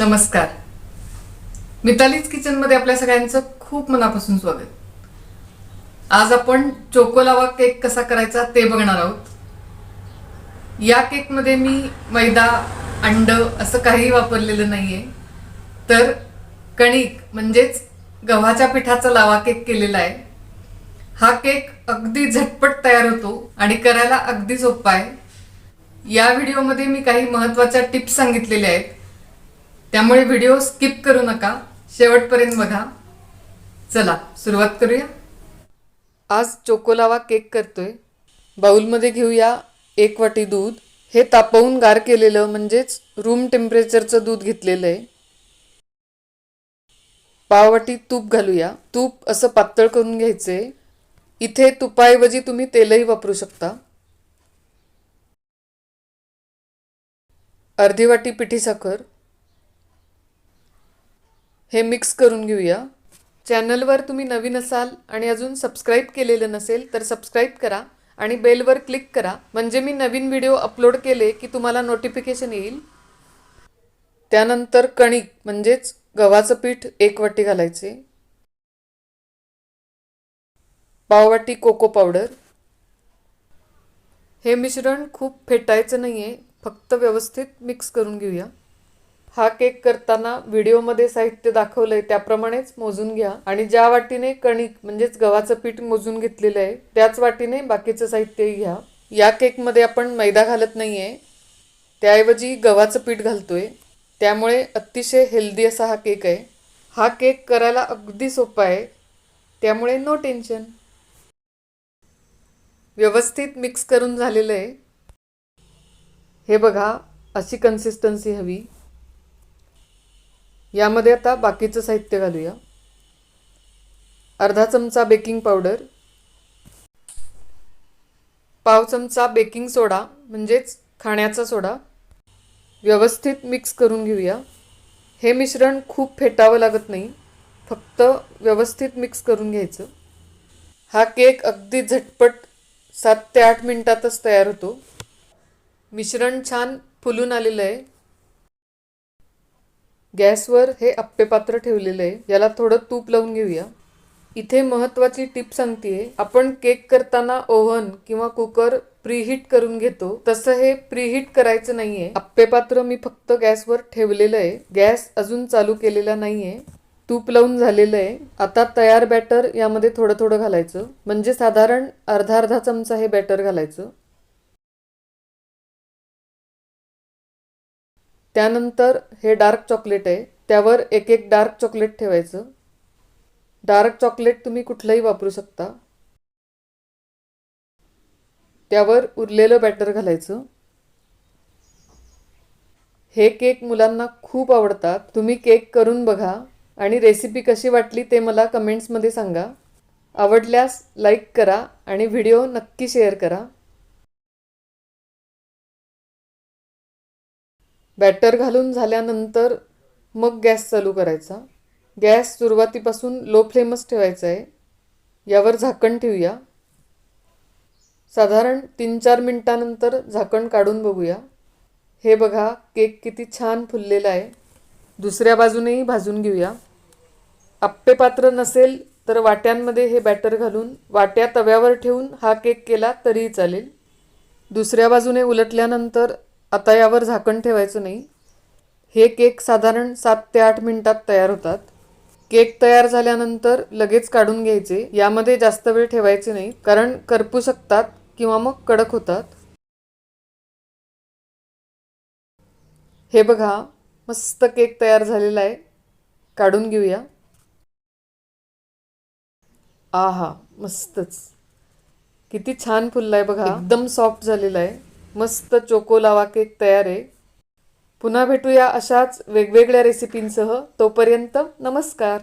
नमस्कार. मितालीज किचनमध्ये आपल्या सगळ्यांचं खूप मनापासून स्वागत. आज आपण चोकोलावा केक कसा करायचा ते बघणार आहोत. या केकमध्ये मी मैदा अंड असं काही वापरलेलं नाही आहे तर कणिक म्हणजेच गव्हाच्या पिठाचा लावा केक केलेला आहे. हा केक अगदी झटपट तयार होतो आणि करायला अगदी सोपा आहे. या व्हिडिओमध्ये मी काही महत्त्वाच्या टिप्स सांगितलेल्या आहेत. त्यामुळे व्हिडिओ स्किप करू नका. शेवटपर्यंत बघा. चला सुरुवात करूया. आज चोकोलावा केक करतोय. बाउलमध्ये घेऊया एक वाटी दूध. हे तापवून गार केलेलं म्हणजेच रूम टेम्परेचरचं दूध घेतलेलं आहे. पाववाटी तूप घालूया. तूप असं पातळ करून घ्यायचंय. इथे तुपाऐवजी तुम्ही तेलही वापरू शकता. अर्धी वाटी पिठी साखर. हे मिक्स करून घेऊया. चॅनलवर तुम्ही नवीन असाल आणि अजून सबस्क्राईब केलेलं नसेल तर सबस्क्राईब करा आणि बेलवर क्लिक करा. म्हणजे मी नवीन व्हिडिओ अपलोड केले की तुम्हाला नोटिफिकेशन येईल. त्यानंतर कणिक म्हणजेच गव्हाचं पीठ एक वाटी घालायचे. पाववाटी कोको पावडर हे मिश्रण खूप फेटायचं नाही आहे फक्त व्यवस्थित मिक्स करून घेऊया. हा केक करताना व्हिडिओमध्ये साहित्य दाखवलंय त्याप्रमाणेच मोजून घ्या. आणि ज्या वाटीने कणिक म्हणजेच गव्हाचं पीठ मोजून घेतलेलं आहे त्याच वाटीने बाकीचं साहित्यही घ्या. या केकमध्ये आपण मैदा घालत नाही आहे त्याऐवजी गव्हाचं पीठ घालतोय. त्यामुळे अतिशय हेल्दी असा हा केक आहे. हा केक करायला अगदी सोपा आहे. त्यामुळे नो टेन्शन. व्यवस्थित मिक्स करून झालेलं आहे. हे बघा अशी कन्सिस्टन्सी हवी. यामध्ये आता बाकीचं साहित्य घालूया. अर्धा चमचा बेकिंग पावडर पाव चमचा बेकिंग सोडा म्हणजेच खाण्याचा सोडा व्यवस्थित मिक्स करून घेऊया. हे मिश्रण खूप फेटावं लागत नाही फक्त व्यवस्थित मिक्स करून घ्यायचं. हा केक अगदी झटपट सात ते आठ मिनिटातच तयार होतो. मिश्रण छान फुलून आलेलं आहे. गॅसवर हे अप्पेपात्र ठेवलेलं आहे. याला थोडं तूप लावून घेऊया. इथे महत्त्वाची टिप सांगते आपण केक करताना ओव्हन किंवा कुकर प्रीहीट करून घेतो. तसं हे प्रीहीट करायचं नाहीये. आप्पे पात्र मी फक्त गॅसवर ठेवलेलं आहे. गॅस अजून चालू केलेला नाहीये. तूप लावून झालेलं आहे. आता तयार बॅटर यामध्ये थोडं थोडं घालायचं. म्हणजे साधारण अर्धा अर्धा चमचा हे बॅटर घालायचं. त्यानंतर हे डार्क चॉकलेट आहे. त्यावर एक एक डार्क चॉकलेट ठेवायचं. डार्क चॉकलेट तुम्ही कुठलंही वापरू शकता. त्यावर उरलेलं बॅटर घालायचं. हे केक मुलांना खूप आवडतात. तुम्ही केक करून बघा आणि रेसिपी कशी वाटली ते मला कमेंट्समध्ये सांगा. आवडल्यास लाईक करा आणि व्हिडिओ नक्की शेअर करा. बॅटर घालून झाल्यानंतर मग गॅस चालू करायचा. गॅस सुरुवातीपासून लो फ्लेमच ठेवायचा आहे यावर झाकण ठेवूया. साधारण तीन चार मिनटानंतर झाकण काढून बघूया. हे बघा केक किती छान फुललेला आहे. दुसऱ्या बाजूनेही भाजून घेऊया. आप्पे पात्र नसेल तर वाट्यांमध्ये हे बॅटर घालून वाट्या तव्यावर ठेवून हा केक केला तरीही चालेल. दुसऱ्या बाजूने उलटल्यानंतर आता यावर झाकण ठेवायचं नाही. हे केक साधारण सात ते आठ मिनिटात तयार होतात. केक तयार झाल्यानंतर लगेच काढून घ्यायचे. यामध्ये जास्त वेळ ठेवायचे नाही कारण करपू शकतात किंवा मग कडक होतात. हे बघा मस्त केक तयार झालेला आहे. काढून घेऊया. आहा मस्तच. किती छान फुललाय बघा. एकदम सॉफ्ट झालेला आहे. मस्त चोको लावा केक तयार आहे. पुन्हा भेटूया अशाच वेगवेगळ्या रेसिपींसह तोपर्यंत नमस्कार.